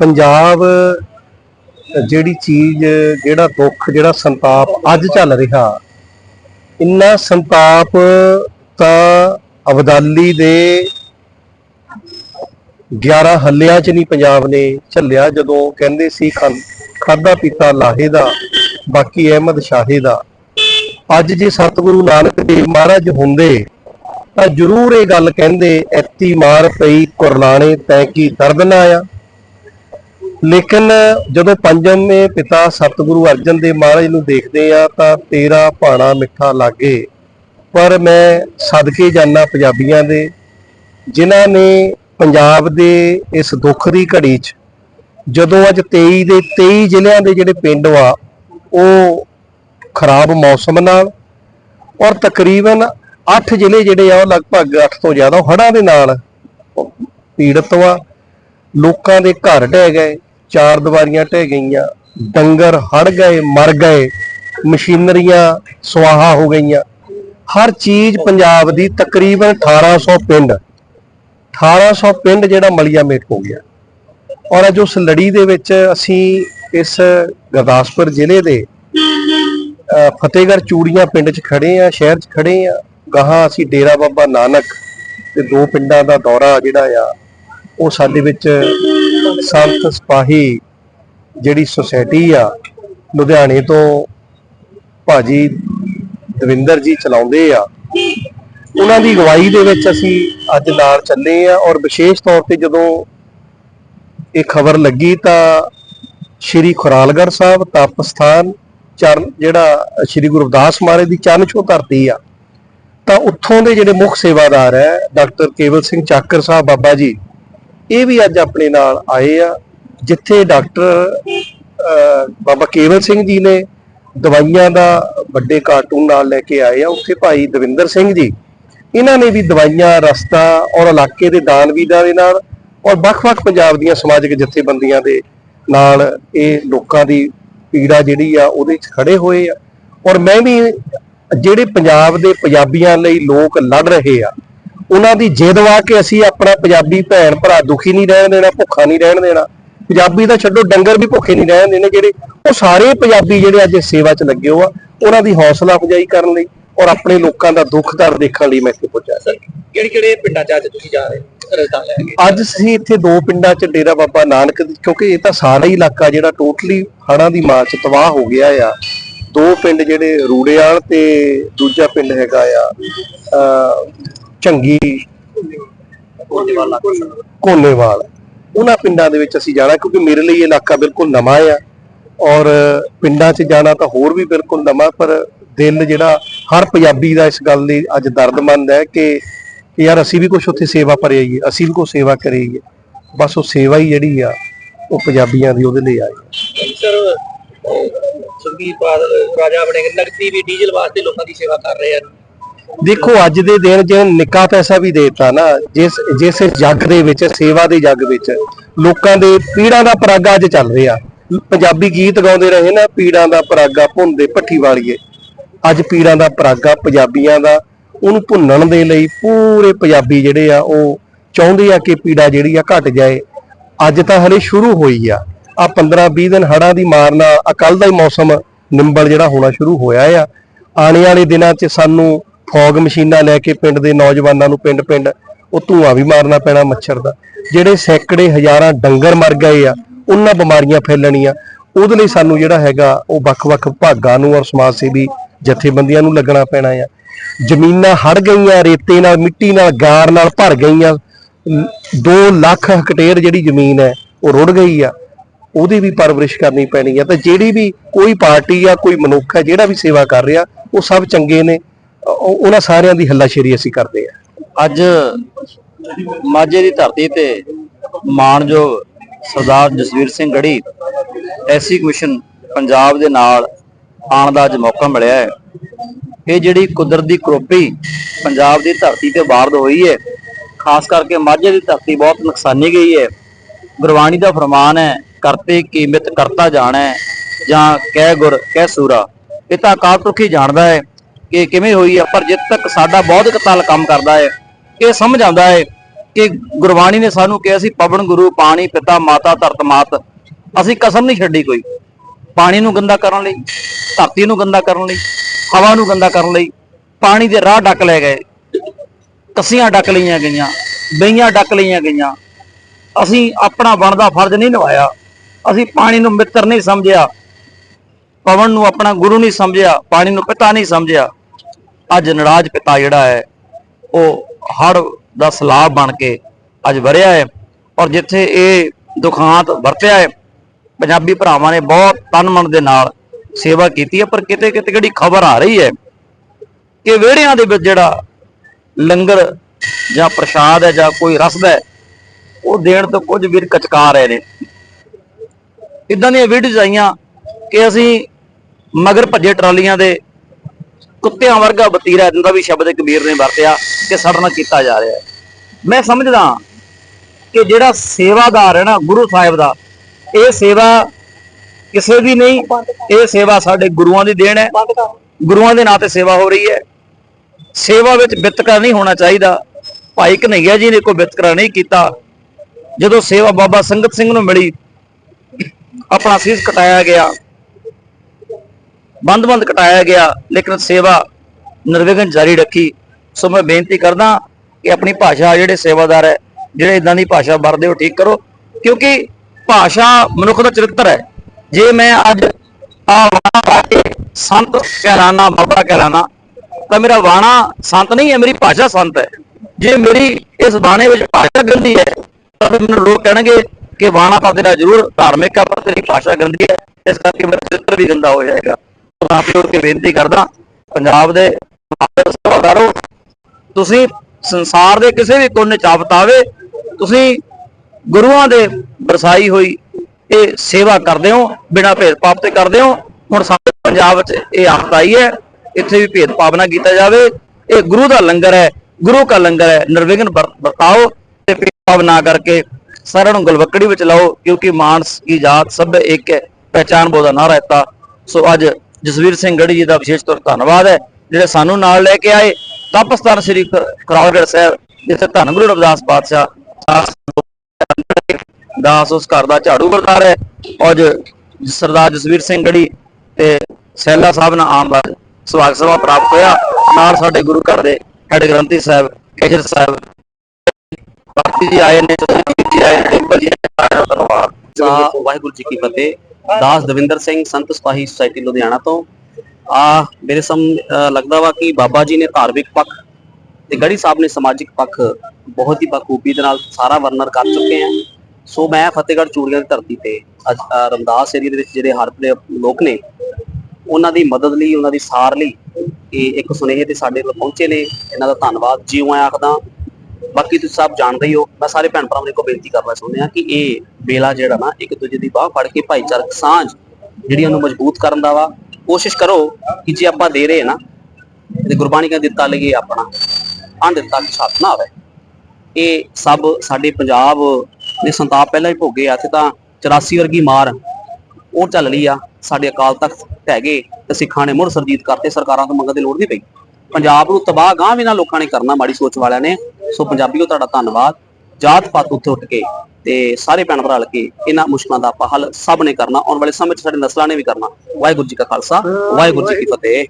ਪੰਜਾਬ, ਜਿਹੜੀ ਚੀਜ਼, ਜਿਹੜਾ ਦੁੱਖ, ਜਿਹੜਾ ਸੰਤਾਪ ਅੱਜ ਚੱਲ ਰਿਹਾ, ਇੰਨਾ ਸੰਤਾਪ ਤਾਂ ਅਬਦਾਲੀ ਦੇ 11 ਹੱਲਿਆਂ ਚ ਨਹੀਂ ਪੰਜਾਬ ਨੇ ਝੱਲਿਆ, ਜਦੋਂ ਕਹਿੰਦੇ ਸੀ ਖਾਦਾ ਪੀਤਾ ਲਾਹੇ ਦਾ, ਬਾਕੀ ਅਹਿਮਦ ਸ਼ਾਹੇ ਦਾ। ਅੱਜ ਜੇ ਸਤਿਗੁਰੂ ਨਾਨਕ ਦੇਵ ਮਹਾਰਾਜ ਹੁੰਦੇ, ਤਾਂ ਜ਼ਰੂਰ ਇਹ ਗੱਲ ਕਹਿੰਦੇ ਐਤੀ ਮਾਰ ਪਈ ਕੁਰਲਾਣੇ ਤੈ ਕੀ ਦਰਦ ਨਾ ਆ ਲੇਕਿਨ ਜਦੋਂ ਪੰਜਵੇਂ ਪਿਤਾ ਸਤਿਗੁਰੂ ਅਰਜਨ ਦੇਵ ਮਹਾਰਾਜ ਨੂੰ ਦੇਖਦੇ ਆ ਤਾਂ ਤੇਰਾ ਭਾਣਾ ਮਿੱਠਾ ਲਾਗੇ। ਪਰ ਮੈਂ ਸਦਕੇ ਜਾਣਾ ਪੰਜਾਬੀਆਂ ਦੇ, ਜਿਨ੍ਹਾਂ ਨੇ ਪੰਜਾਬ ਦੇ ਇਸ ਦੁੱਖ ਦੀ ਘੜੀ 'ਚ ਜਦੋਂ ਅੱਜ 23 ਦੇ 23 ਜ਼ਿਲ੍ਹਿਆਂ ਦੇ ਜਿਹੜੇ ਪਿੰਡ ਵਾ, ਉਹ ਖਰਾਬ ਮੌਸਮ ਨਾਲ ਔਰ ਤਕਰੀਬਨ 8 ਜ਼ਿਲ੍ਹੇ ਜਿਹੜੇ ਆ, ਉਹ ਲਗਭਗ 8 ਤੋਂ ਜ਼ਿਆਦਾ ਹੜ੍ਹਾਂ ਦੇ ਨਾਲ ਪੀੜਤ ਵਾ। ਲੋਕਾਂ ਦੇ ਘਰ ਢਹਿ ਗਏ। ਚਾਰ ਦੀਵਾਰੀਆਂ ਢਹਿ ਗਈਆਂ, ਡੰਗਰ ਹੜ ਗਏ, ਮਰ ਗਏ, ਮਸ਼ੀਨਰੀਆਂ ਸੁਆਹਾ ਹੋ ਗਈਆਂ। ਹਰ ਚੀਜ਼ ਪੰਜਾਬ ਦੀ ਤਕਰੀਬਨ 1800 ਪਿੰਡ 1800 ਪਿੰਡ ਜਿਹੜਾ ਮਲੀਆ ਮੇਟ ਹੋ ਗਿਆ। ਔਰ ਅੱਜ ਉਸ ਲੜੀ ਦੇ ਵਿੱਚ ਅਸੀਂ ਇਸ ਗੁਰਦਾਸਪੁਰ ਜ਼ਿਲ੍ਹੇ ਦੇ, ਅਹ, ਫਤਿਹਗੜ੍ਹ ਚੂੜੀਆਂ ਪਿੰਡ 'ਚ ਖੜੇ ਆ ਸ਼ਹਿਰ 'ਚ ਖੜੇ ਆ ਗਾਹਾਂ ਅਸੀਂ ਡੇਰਾ ਬਾਬਾ ਨਾਨਕ ਤੇ ਦੋ ਪਿੰਡਾਂ ਦਾ ਦੌਰਾ ਜਿਹੜਾ ਆ, ਉਹ ਸਾਡੇ ਵਿੱਚ ਸੰਤ ਸਿਪਾਹੀ ਜਿਹੜੀ ਸੁਸਾਇਟੀ ਆ, ਲੁਧਿਆਣੇ ਤੋਂ ਭਾਜੀ ਦਵਿੰਦਰ ਜੀ ਚਲਾਉਂਦੇ ਆ। ਉਹਨਾਂ ਦੀ ਅਗਵਾਈ ਦੇ ਵਿੱਚ ਅਸੀਂ ਅੱਜ ਨਾਲ ਚੱਲੇ ਆ ਔਰ ਵਿਸ਼ੇਸ਼ ਤੌਰ ਤੇ ਜਦੋਂ ਇਹ ਖਬਰ ਲੱਗੀ ਤਾਂ ਸ਼੍ਰੀ ਖੁਰਾਲਗੜ੍ਹ ਸਾਹਿਬ ਤਪਸਥਾਨ ਚਰਨ ਜਿਹੜਾ ਸ਼੍ਰੀ ਗੁਰੂ ਰਵਿਦਾਸ ਮਹਾਰਾਜ ਦੀ ਚਰਨ ਛੋਹ ਧਰਤੀ ਆ। ਤਾਂ ਉੱਥੋਂ ਦੇ ਜਿਹੜੇ ਮੁੱਖ ਸੇਵਾਦਾਰ ਹੈ, ਡਾਕਟਰ ਕੇਵਲ ਸਿੰਘ ਚਾਕਰ ਸਾਹਿਬ ਬਾਬਾ ਜੀ ਇਹ ਵੀ ਅੱਜ ਆਪਣੇ ਨਾਲ ਆਏ ਆ, ਜਿੱਥੇ ਡਾਕਟਰ ਬਾਬਾ ਕੇਵਲ ਸਿੰਘ ਜੀ ਨੇ ਦਵਾਈਆਂ ਦਾ ਵੱਡੇ ਕਾਰਟੂਨ ਨਾਲ ਲੈ ਕੇ ਆਏ ਆ। ਉੱਥੇ ਭਾਈ ਦਵਿੰਦਰ ਸਿੰਘ ਜੀ, ਇਹਨਾਂ ਨੇ ਵੀ ਦਵਾਈਆਂ, ਰਸਤਾ ਔਰ ਇਲਾਕੇ ਦੇ ਦਾਨਵੀਰਾਂ ਦੇ ਨਾਲ ਔਰ ਵੱਖ-ਵੱਖ ਪੰਜਾਬ ਦੀਆਂ ਸਮਾਜਿਕ ਜਥੇਬੰਦੀਆਂ ਦੇ ਨਾਲ ਇਹ ਲੋਕਾਂ ਦੀ ਪੀੜਾ ਜਿਹੜੀ ਆ, ਉਹਦੇ 'ਚ ਖੜੇ ਹੋਏ ਆ। ਔਰ ਮੈਂ ਵੀ ਜਿਹੜੇ ਪੰਜਾਬ ਦੇ ਪੰਜਾਬੀਆਂ ਲਈ ਲੋਕ ਲੜ ਰਹੇ ਆ ਉਹਨਾਂ ਦੀ ਜਿੱਦ ਵਾ ਕੇ ਅਸੀਂ ਆਪਣਾ ਪੰਜਾਬੀ ਭੈਣ ਭਰਾ ਦੁਖੀ ਨਹੀਂ ਰਹਿਣ ਦੇਣਾ ਭੁੱਖਾ ਨਹੀਂ ਰਹਿਣ ਦੇਣਾ। ਪੰਜਾਬੀ ਦਾ ਛੱਡੋ ਡੰਗਰ ਵੀ ਭੁੱਖੇ ਨਹੀਂ ਰਹਿਣ ਦੇਣੇ ਜਿਹੜੇ। ਉਹ ਸਾਰੇ ਪੰਜਾਬੀ ਜਿਹੜੇ ਅੱਜ ਸੇਵਾ 'ਚ ਲੱਗੇ ਹੋ ਆ ਉਹਨਾਂ ਦੀ ਹੌਸਲਾ ਅਫਜ਼ਾਈ ਕਰਨ ਲਈ ਔਰ ਆਪਣੇ ਲੋਕਾਂ ਦਾ ਦੁੱਖ ਦਰਦ ਦੇਖਣ ਲਈ ਮੈਂ ਇੱਥੇ ਪਹੁੰਚਿਆ ਸਰ ਕਿਹੜੇ ਕਿਹੜੇ ਪਿੰਡਾਂ ਚ ਅੱਜ ਤੁਸੀਂ ਜਾ ਰਹੇ ਅੱਜ ਅਸੀਂ ਇੱਥੇ ਦੋ ਪਿੰਡਾਂ 'ਚ ਡੇਰਾ ਬਾਬਾ ਨਾਨਕ ਕਿਉਂਕਿ ਇਹ ਤਾਂ ਸਾਰਾ ਹੀ ਇਲਾਕਾ ਜਿਹੜਾ ਟੋਟਲੀ ਹੜ੍ਹਾਂ ਦੀ ਮਾਰ 'ਚ ਤਬਾਹ ਹੋ ਗਿਆ ਆ। ਦੋ ਪਿੰਡ ਜਿਹੜੇ ਰੂੜੇਵਾਲ ਤੇ ਦੂਜਾ ਪਿੰਡ ਹੈਗਾ ਆ ਝੰਗੀ ਕੋਨੇਵਾਲ ਉਹਨਾਂ ਪਿੰਡਾਂ ਦੇ ਵਿੱਚ ਅਸੀਂ ਜਾਣਾ ਕਿਉਂਕਿ ਮੇਰੇ ਲਈ ਇਹ ਇਲਾਕਾ ਬਿਲਕੁਲ ਨਵਾਂ ਆ। ਔਰ ਪਿੰਡਾਂ 'ਚ ਜਾਣਾ ਤਾਂ ਹੋਰ ਵੀ ਬਿਲਕੁਲ ਨਵਾਂ, ਪਰ ਦਿਲ ਜਿਹੜਾ ਹਰ ਪੰਜਾਬੀ ਦਾ ਇਸ ਗੱਲ ਲਈ ਅੱਜ ਦਰਦਮੰਦ ਹੈ ਕਿ ਯਾਰ ਅਸੀਂ ਵੀ ਕੁਝ ਉੱਥੇ ਸੇਵਾ ਪਰ ਅਸੀਂ ਵੀ ਕੋਈ ਸੇਵਾ ਕਰੀਏ ਬਸ ਉਹ ਸੇਵਾ ਹੀ ਜਿਹੜੀ ਆ, ਉਹ ਪੰਜਾਬੀਆਂ ਦੀ ਉਹਦੇ ਲਈ ਆਈ। ਸਰ ਸੁਖਬੀਰ ਬਾਦਲ ਰਾਜਾ ਬਣੇ, ਨਗਦੀ ਵੀ ਡੀਜ਼ਲ ਵਾਸਤੇ ਲੋਕਾਂ ਦੀ ਸੇਵਾ ਕਰ ਰਹੇ ਹਨ। ਦੇਖੋ, ਅੱਜ ਦੇ ਦਿਨ ਜੇ ਨਿੱਕਾ ਪੈਸਾ ਵੀ ਦੇਤਾ ਨਾ, ਜਿਸ ਜਿਸ ਜੱਗ ਦੇ ਵਿੱਚ, ਸੇਵਾ ਦੇ ਜੱਗ ਵਿੱਚ ਲੋਕਾਂ ਦੇ ਪੀੜਾਂ ਦਾ ਪਰਾਗਾ ਅੱਜ ਚੱਲ ਰਿਹਾ। ਪੰਜਾਬੀ ਗੀਤ ਗਾਉਂਦੇ ਰਹੇ ਨਾ, ਪੀੜਾਂ ਦਾ ਪਰਾਗਾ ਭੁੰਨਦੇ ਭੱਠੀ ਵਾਲੀਏ। ਅੱਜ ਪੀੜਾਂ ਦਾ ਪਰਾਗਾ ਪੰਜਾਬੀਆਂ ਦਾ। ਉਹਨੂੰ ਭੁੰਨਣ ਦੇ ਲਈ ਪੂਰੇ ਪੰਜਾਬੀ ਜਿਹੜੇ ਆ, ਉਹ ਚਾਹੁੰਦੇ ਆ ਕਿ ਪੀੜਾ ਜਿਹੜੀ ਆ ਘਟ ਜਾਏ। ਅੱਜ ਤਾਂ ਹਲੇ ਸ਼ੁਰੂ ਹੋਈ ਆ। ਆ 15 20 ਦਿਨ ਹੜਾਂ ਦੀ ਮਾਰ ਨਾਲ ਅਕਲ ਦਾ ਹੀ ਮੌਸਮ ਨਿੰਬਲ ਜਿਹੜਾ ਹੋਣਾ ਸ਼ੁਰੂ ਹੋਇਆ ਆ। ਆਉਣੇ ਵਾਲੇ ਦਿਨਾਂ 'ਚ ਸਾਨੂੰ ਫੌਗ ਮਸ਼ੀਨਾਂ ਲੈ ਕੇ ਪਿੰਡ ਦੇ ਨੌਜਵਾਨਾਂ ਨੂੰ ਪਿੰਡ ਪਿੰਡ ਉਹ ਧੂਆਂ ਵੀ ਮਾਰਨਾ ਪੈਣਾ ਮੱਛਰ ਦਾ। ਜਿਹੜੇ ਸੈਂਕੜੇ ਹਜ਼ਾਰਾਂ ਡੰਗਰ ਮਰ ਗਏ ਆ, ਉਹਨਾਂ ਬਿਮਾਰੀਆਂ ਫੈਲਣੀਆਂ। ਉਹਦੇ ਲਈ ਸਾਨੂੰ ਜਿਹੜਾ ਹੈਗਾ, ਉਹ ਵੱਖ-ਵੱਖ ਭਾਗਾਂ ਨੂੰ ਔਰ ਸਮਾਜ ਸੇਵੀ ਜਥੇਬੰਦੀਆਂ ਨੂੰ ਲੱਗਣਾ ਪੈਣਾ ਆ। ਜ਼ਮੀਨਾਂ ਹੜ ਗਈਆਂ, ਰੇਤੇ ਨਾਲ, ਮਿੱਟੀ ਨਾਲ, ਗਾਰ ਨਾਲ ਭਰ ਗਈਆਂ। 2 ਲੱਖ ਹੈਕਟੇਅਰ ਜਿਹੜੀ ਜ਼ਮੀਨ ਹੈ, ਉਹ ਰੁੜ ਗਈ ਆ। ਉਹਦੀ ਵੀ ਪਰਵਰਿਸ਼ ਕਰਨੀ ਪੈਣੀ ਆ। ਤੇ ਜਿਹੜੀ ਵੀ ਕੋਈ ਪਾਰਟੀ ਆ, ਕੋਈ ਮਨੁੱਖ ਹੈ, ਜਿਹੜਾ ਵੀ ਸੇਵਾ ਕਰ ਰਿਹਾ, ਉਹ ਸਭ ਚੰਗੇ ਨੇ। ਉਹਨਾਂ ਸਾਰਿਆਂ ਦੀ ਹੱਲਾਸ਼ੇਰੀ ਅਸੀਂ ਕਰਦੇ ਆ ਅੱਜ ਮਾਝੇ ਦੀ ਧਰਤੀ ਤੇ ਮਾਣਯੋਗ ਸਰਦਾਰ ਜਸਵੀਰ ਸਿੰਘ ਗੜੀ ਐਸੀ ਕਮਿਸ਼ਨ ਪੰਜਾਬ ਦੇ ਨਾਲ ਆਉਣ ਦਾ ਅੱਜ ਮੌਕਾ ਮਿਲਿਆ ਹੈ। ਇਹ ਜਿਹੜੀ ਕੁਦਰਤ ਦੀ ਕਰੋਪੀ ਪੰਜਾਬ ਦੀ ਧਰਤੀ ਤੇ ਵਾਰਦ ਹੋਈ ਹੈ, ਖਾਸ ਕਰਕੇ ਮਾਝੇ ਦੀ ਧਰਤੀ ਬਹੁਤ ਨੁਕਸਾਨੀ ਗਈ ਹੈ। ਗੁਰਬਾਣੀ ਦਾ ਫਰਮਾਨ ਹੈ, ਕਰਤੇ ਕੀਮਤ ਕਰਤਾ ਜਾਣਾ ਜਾਂ ਕਹਿ ਗੁਰ ਕਹਿ ਸੂਰਾ। ਇਹ ਤਾਂ ਅਕਾਲ ਪੁਰਖ ਹੀ ਜਾਣਦਾ ਹੈ। ਕਿ ਕਿਵੇਂ ਹੋਈ ਆ, ਪਰ ਜਿੱਦ ਤੱਕ ਸਾਡਾ ਬਹੁਤ ਤਲ ਕੰਮ ਕਰਦਾ ਹੈ ਇਹ ਸਮਝ ਆਉਂਦਾ ਹੈ ਕਿ ਗੁਰਬਾਣੀ ਨੇ ਸਾਨੂੰ ਕਿਹਾ ਸੀ, ਪਵਨ ਗੁਰੂ, ਪਾਣੀ, ਪਿਤਾ, ਮਾਤਾ, ਧਰਤ, ਮਾਤ। ਅਸੀਂ ਕਸਮ ਨਹੀਂ ਛੱਡੀ ਕੋਈ। ਪਾਣੀ ਨੂੰ ਗੰਦਾ ਕਰਨ ਲਈ, ਧਰਤੀ ਨੂੰ ਗੰਦਾ ਕਰਨ ਲਈ, ਹਵਾ ਨੂੰ ਗੰਦਾ ਕਰਨ ਲਈ, ਪਾਣੀ ਦੇ ਰਾਹ ਡੱਕ ਲੈ ਗਏ। ਕੱਸੀਆਂ ਡੱਕ ਲਈਆਂ ਗਈਆਂ, ਬਈਆਂ ਡੱਕ ਲਈਆਂ ਗਈਆਂ। ਅਸੀਂ ਆਪਣਾ ਬਣਦਾ ਫਰਜ਼ ਨਹੀਂ ਨਿਭਾਇਆ। ਅਸੀਂ ਪਾਣੀ ਨੂੰ ਮਿੱਤਰ ਨਹੀਂ ਸਮਝਿਆ। ਪਵਨ ਨੂੰ ਆਪਣਾ ਗੁਰੂ ਨਹੀਂ ਸਮਝਿਆ, ਪਾਣੀ ਨੂੰ ਪਿਤਾ ਨਹੀਂ ਸਮਝਿਆ। ਅੱਜ ਨਰਾਜ ਪਿਤਾ ਜਿਹੜਾ ਹੈ, ਉਹ ਹੜ ਦਾ ਸਲਾਬ ਬਣ ਕੇ ਅੱਜ ਵਰਿਆ ਹੈ ਔਰ ਜਿੱਥੇ ਇਹ ਦੁਖਾਂਤ ਵਰਤਿਆ ਹੈ, ਪੰਜਾਬੀ ਭਰਾਵਾਂ ਨੇ ਬਹੁਤ ਤਨ ਮਨ ਦੇ ਨਾਲ ਸੇਵਾ ਕੀਤੀ ਹੈ, ਪਰ ਕਿਤੇ ਕਿਤੇ ਜਿਹੜੀ ਖਬਰ ਆ ਰਹੀ ਹੈ ਕਿ ਵਿਹੜਿਆਂ ਦੇ ਵਿੱਚ ਜਿਹੜਾ ਲੰਗਰ ਜਾਂ ਪ੍ਰਸ਼ਾਦ ਹੈ ਜਾਂ ਕੋਈ ਰਸਦਾ ਹੈ, ਉਹ ਦੇਣ ਤੋਂ ਕੁਝ ਵੀਰ ਕਚਕਾ ਰਹੇ ਨੇ। ਇਦਾਂ ਦੀਆਂ ਵੀਡੀਓਜ਼ ਆਈਆਂ ਕਿ ਅਸੀਂ ਮਗਰ ਭੱਜੇ ਟਰਾਲੀਆਂ ਦੇ ਕੁੱਤਿਆਂ ਵਰਗਾ ਬਤੀਰਾ ਦਿੰਦਾ ਵੀ ਸ਼ਬਦ ਕਬੀਰ ਨੇ ਵਰਤਿਆ ਕਿ ਸਾਡੇ ਨਾਲ ਕੀਤਾ ਜਾ ਰਿਹਾ ਮੈਂ ਸਮਝਦਾ ਕਿ ਜਿਹੜਾ ਸੇਵਾਦਾਰ ਹੈ ਨਾ, ਗੁਰੂ ਸਾਹਿਬ ਦਾ, ਇਹ ਸੇਵਾ ਕਿਸੇ ਦੀ ਨਹੀਂ, ਇਹ ਸੇਵਾ ਸਾਡੇ ਗੁਰੂਆਂ ਦੀ ਦੇਣ ਹੈ। ਗੁਰੂਆਂ ਦੇ ਨਾਂ ਤੇ ਸੇਵਾ ਹੋ ਰਹੀ ਹੈ। ਸੇਵਾ ਵਿੱਚ ਵਿਤਕਰਾ ਨਹੀਂ ਹੋਣਾ ਚਾਹੀਦਾ। ਭਾਈ ਕਨਈਆ ਜੀ ਨੇ ਕੋਈ ਵਿਤਕਰਾ ਨਹੀਂ ਕੀਤਾ। ਜਦੋਂ ਸੇਵਾ ਬਾਬਾ ਸੰਗਤ ਸਿੰਘ ਨੂੰ ਮਿਲੀ, ਆਪਣਾ ਸੀਸ ਕਟਾਇਆ ਗਿਆ। ਬੰਦ-ਬੰਦ ਕਟਾਇਆ ਗਿਆ, ਲੇਕਿਨ ਸੇਵਾ ਨਿਰਵਿਘਨ ਜਾਰੀ ਰੱਖੀ। ਸੋ ਮੈਂ ਬੇਨਤੀ ਕਰਦਾ ਕਿ ਆਪਣੀ ਭਾਸ਼ਾ ਜਿਹੜੇ ਸੇਵਾਦਾਰ ਹੈ, ਜਿਹੜੇ ਇਦਾਂ ਦੀ ਭਾਸ਼ਾ ਵਰਦੇ ਹੋ, ਠੀਕ ਕਰੋ। ਕਿਉਂਕਿ ਭਾਸ਼ਾ ਮਨੁੱਖ ਦਾ ਚਰਿੱਤਰ ਹੈ। ਜੇ ਮੈਂ ਅੱਜ ਆ ਵਾਣਾ ਸੰਤ ਕਹਿਲਾਨਾ ਬਾਬਾ ਕਹਿਲਾਨਾ ਤਾਂ ਮੇਰਾ ਵਾਣਾ ਸੰਤ ਨਹੀਂ ਹੈ, ਮੇਰੀ ਭਾਸ਼ਾ ਸੰਤ ਹੈ। ਜੇ ਮੇਰੀ ਇਸ ਬਾਣੇ ਵਿੱਚ ਭਾਸ਼ਾ ਗੰਦੀ ਹੈ, ਤਾਂ ਮੈਨੂੰ ਲੋਕ ਕਹਿਣਗੇ ਕਿ ਵਾਣਾ ਤਾਂ ਤੇਰਾ ਜ਼ਰੂਰ ਧਾਰਮਿਕ ਆ, ਪਰ ਤੇਰੀ ਭਾਸ਼ਾ ਗੰਦੀ ਹੈ, ਇਸ ਕਰਕੇ ਮੇਰਾ ਚਰਿੱਤਰ ਵੀ ਗੰਦਾ ਹੋ ਜਾਏਗਾ। ਤਾਂ ਕੇ ਬੇਨਤੀ ਕਰਦਾ, ਪੰਜਾਬ ਦੇ ਸੇਵਾਦਾਰੋ ਤੁਸੀਂ ਸੰਸਾਰ ਦੇ ਕਿਸੇ ਵੀ ਕੋਨੇ ਚ ਤੁਸੀਂ ਗੁਰੂਆਂ ਦੇ ਬਰਸਾਈ ਹੋਈ ਇਹ ਸੇਵਾ ਕਰਦੇ ਹੋ, ਬਿਨਾਂ ਭੇਦਭਾਵ ਤੇ ਕਰਦੇ ਹੋ। ਹੁਣ ਸਾਡੇ ਪੰਜਾਬ ਵਿੱਚ ਇਹ ਆਫਤ ਆਈ ਹੈ, ਇੱਥੇ ਵੀ ਭੇਦਭਾਵ ਨਾ ਕੀਤਾ ਜਾਵੇ। ਇਹ ਗੁਰੂ ਦਾ ਲੰਗਰ ਹੈ, ਗੁਰੂ ਦਾ ਲੰਗਰ ਹੈ, ਨਿਰਵਿਘਨ ਵਰਤਾਓ ਤੇ ਭੇਦਭਾਵ ਨਾ ਕਰਕੇ ਸਾਰਿਆਂ ਨੂੰ ਗਲਵੱਕੜੀ ਵਿੱਚ ਲਾਓ, ਕਿਉਂਕਿ ਮਾਨਸ ਕੀ ਜਾਤ ਸਭ ਇੱਕ ਹੈ ਪਹਿਚਾਨ ਬੋਦਾ ਨਾ ਰਹਤਾ ਸੋ ਅੱਜ ਜਸਵੀਰ ਸਿੰਘ ਗੜੀ ਜੀ ਦਾ ਵਿਸ਼ੇਸ਼ ਤੌਰ ਧੰਨਵਾਦ ਹੈ। ਜਿਹੜੇ ਸਾਨੂੰ ਨਾਲ ਲੈ ਕੇ ਆਏ ਤਪਸਤਾਨ ਸ੍ਰੀ ਕਰਾਲਗੜ੍ਹ ਸਾਹਿਬ ਜਿੱਥੇ ਧੰਨ ਗੁਰੂ ਰਵਿਦਾਸ ਪਾਤਸ਼ਾਹ ਦਾਸ ਉਸ ਘਰ ਦਾ ਝਾੜੂ ਬਰਦਾਰ ਹੈ। ਔਰ ਸਰਦਾਰ ਜਸਵੀਰ ਸਿੰਘ ਗੜੀ ਤੇ ਸੈਲਾ ਸਾਹਿਬ ਨਾਲ ਆਮ ਦਾ ਸਵਾਗਤ ਸਭਾ ਪ੍ਰਾਪਤ ਹੋਇਆ। ਨਾਲ ਸਾਡੇ ਗੁਰੂ ਘਰ ਦੇ ਹੈਡ ਗ੍ਰੰਥੀ ਸਾਹਿਬ ਕੇਸ਼ਰ ਸਾਹਿਬ ਬਾਕੀ ਜੀ ਆਏ ਨੇ ਜੀ ਆਏ ਨੇ ਟਿੰਪਲ ਜੀ ਆਏ ਨੇ, ਧੰਨਵਾਦ। ਸਾ ਵਾਹਿਗੁਰੂ ਜੀ ਕੀ ਫਤਿਹ। ਦਾਸ ਦਵਿੰਦਰ ਸਿੰਘ ਸੰਤ ਸਿਪਾਹੀ ਸੁਸਾਇਟੀ ਲੁਧਿਆਣਾ ਤੋਂ। ਆ ਮੇਰੇ ਸਮ ਲੱਗਦਾ ਵਾ ਕਿ ਬਾਬਾ ਜੀ ਨੇ ਧਾਰਮਿਕ ਪੱਖ ਤੇ ਗੜੀ ਸਾਹਿਬ ਨੇ ਸਮਾਜਿਕ ਪੱਖ ਬਹੁਤ ਹੀ ਬਖੂਬੀ ਦੇ ਨਾਲ ਸਾਰਾ ਵਰਣਨ ਕਰ ਚੁੱਕੇ ਆ। ਸੋ ਮੈਂ ਫਤਿਹਗੜ੍ਹ ਚੂੜੀਆਂ ਦੀ ਧਰਤੀ ਤੇ ਅੱਜ ਰਮਦਾਸ ਏਰੀਆ ਦੇ ਵਿੱਚ ਜਿਹੜੇ ਹਰ ਪਲੇ ਲੋਕ ਨੇ ਉਹਨਾਂ ਦੀ ਮਦਦ ਲਈ ਉਹਨਾਂ ਦੀ ਸਾਰ ਲਈ ਇਹ ਇੱਕ ਸੁਨੇਹੇ ਤੇ ਸਾਡੇ ਕੋਲ ਪਹੁੰਚੇ ਨੇ। ਇਹਨਾਂ ਦਾ ਧੰਨਵਾਦ। ਜਿਉਂ ਆਇਆ ਆਖਦਾ ਬਾਕੀ ਤੁਸੀਂ ਸਭ ਜਾਣਦੇ ਹੀ ਹੋ, ਮੈਂ ਸਾਰੇ ਭੈਣ ਭਰਾਵਾਂ ਨੂੰ ਇੱਕੋ ਬੇਨਤੀ ਕਰਨਾ ਚਾਹੁੰਦੇ ਹਾਂ ਕਿ ਇਹ ਬੇਲਾ ਜਿਹੜਾ ਨਾ, ਇੱਕ ਦੂਜੇ ਦੀ ਬਾਹ ਫੜ ਕੇ ਭਾਈਚਾਰਕ ਸਾਂਝ ਜਿਹੜੀ ਉਹਨੂੰ ਮਜ਼ਬੂਤ ਕਰਨ ਦਾ ਵਾ, ਕੋਸ਼ਿਸ਼ ਕਰੋ ਕਿ ਜੇ ਆਪਾਂ ਦੇ ਰਹੇ ਨਾ, ਤੇ ਗੁਰਬਾਣੀ ਕਹਿੰਦੀ ਦਿੱਤਾ ਲਈਏ ਆਪਣਾ ਆਂ ਦਿੱਤਾ ਕਿ ਛੱਤ ਨਾ ਆਵੇ। ਇਹ ਸਭ ਸਾਡੇ ਪੰਜਾਬ ਦੇ ਸੰਤਾਪ ਪਹਿਲਾਂ ਹੀ ਭੋਗੇ ਆ ਤੇ ਤਾਂ 84 ਵਰਗੀ ਮਾਰ ਉਹ ਚੱਲ ਲਈ ਆ, ਸਾਡੇ ਅਕਾਲ ਤਖਤ ਢਹਿ ਗਏ ਤੇ ਸਿੱਖਾਂ ਨੇ ਮੁੜ ਸਰਜੀਤ ਕਰਤੇ, ਸਰਕਾਰਾਂ ਤੋਂ ਮੰਗਣ ਦੀ ਲੋੜ ਨਹੀਂ ਪਈ। ਪੰਜਾਬ ਨੂੰ ਤਬਾਹ ਗਾਂ ਵੀ ਨਾ ਲੋਕਾਂ ਨੇ ਕਰਨਾ, ਮਾੜੀ ਸੋਚ ਵਾਲਿਆਂ ਨੇ। ਸੋ ਪੰਜਾਬੀਓ, ਤੁਹਾਡਾ ਧੰਨਵਾਦ। ਜਾਤ ਪਾਤ ਉੱਤੇ ਉੱਠ ਕੇ ਤੇ ਸਾਰੇ ਭੈਣ ਭਰਾ ਕੇ ਇਹਨਾਂ ਮੁਸ਼ਕਲਾਂ ਦਾ ਆਪਾਂ ਹੱਲ ਸਭ ਨੇ ਕਰਨਾ। ਆਉਣ ਵਾਲੇ ਸਮੇਂ 'ਚ ਸਾਡੇ ਨਸਲਾਂ ਨੇ ਵੀ ਕਰਨਾ। ਵਾਹਿਗੁਰੂ ਜੀ ਕਾ ਖਾਲਸਾ, ਵਾਹਿਗੁਰੂ ਜੀ ਕੀ ਫਤਿਹ।